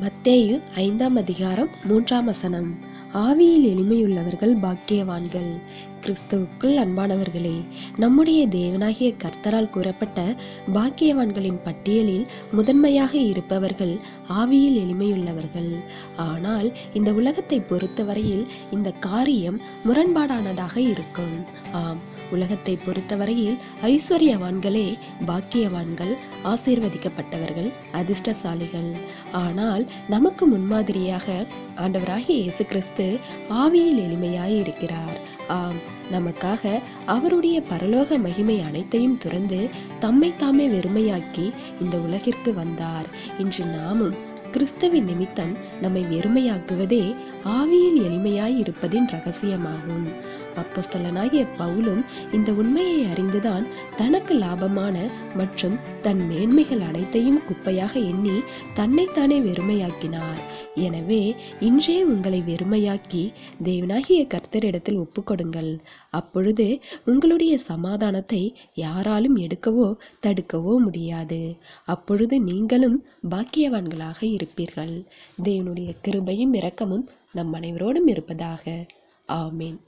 மத்தேயு ஐந்தாம் அதிகாரம் மூன்றாம் வசனம். ஆவியில் எளிமையுள்ளவர்கள் பாக்கியவான்கள். கிறிஸ்துவுக்குள் அன்பானவர்களே நம்முடைய தேவனாகிய கர்த்தரால் கூறப்பட்ட பாக்கியவான்களின் பட்டியலில் முதன்மையாக இருப்பவர்கள் ஆவியில் எளிமையுள்ளவர்கள். ஆனால் இந்த உலகத்தை பொறுத்தவரையில் இந்த காரியம் முரண்பாடானதாக இருக்கும். ஆம் உலகத்தை பொறுத்தவரையில் ஐஸ்வர்யவான்களே பாக்கியவான்கள் ஆசீர்வதிக்கப்பட்டவர்கள் அதிர்ஷ்டசாலிகள். ஆனால் நமக்கு முன்மாதிரியாக ஆண்டவராகிய இயேசு கிறிஸ்து ஆவியில் எளிமையாயிருக்கிறார். ஆம் நமக்காக அவருடைய பரலோக மகிமை அனைத்தையும் துறந்து தம்மை தாமே வெறுமையாக்கி இந்த உலகிற்கு வந்தார். இன்று நாமும் கிறிஸ்தவின் நிமித்தம் நம்மை வெறுமையாக்குவதே ஆவியில் எளிமையாய் இருப்பதின் ரகசியமாகும். அப்போஸ்தலனாகிய பவுலும் இந்த உண்மையை அறிந்துதான் தனக்கு லாபமான மற்றும் தன் மேன்மைகள் அனைத்தையும் குப்பையாக எண்ணி தன்னைத்தானே வெறுமையாக்கினார். எனவே இன்றே உங்களை வெறுமையாக்கி தேவனாகிய கர்த்தரிடத்தில் ஒப்புக்கொடுங்கள். அப்பொழுது உங்களுடைய சமாதானத்தை யாராலும் எடுக்கவோ தடுக்கவோ முடியாது. அப்பொழுது நீங்களும் பாக்கியவான்களாக இருப்பீர்கள். தேவனுடைய கிருபையும் இரக்கமும் நம் அனைவரோடும் இருப்பதாக. ஆமீன்.